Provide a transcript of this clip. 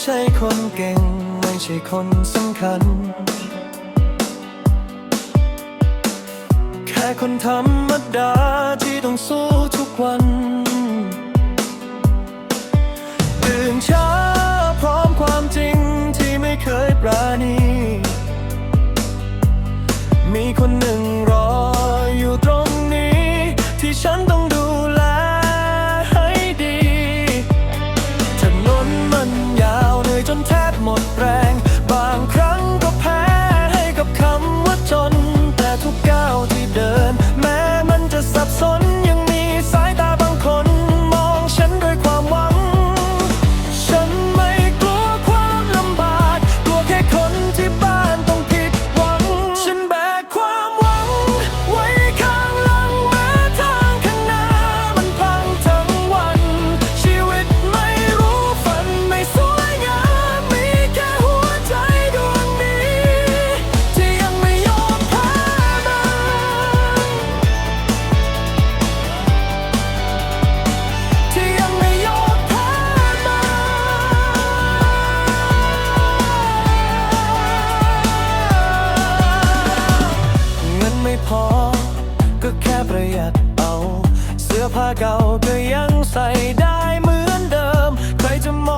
ใช่คนเก่ง ไม่ใช่คนสำคัญ แค่คนธรรมดาที่ต้องสู้ทุกวัน ก็แค่ประหยัดเอา เสื้อผ้าเก่าก็ยังใส่ได้เหมือนเดิม ใครจะมอง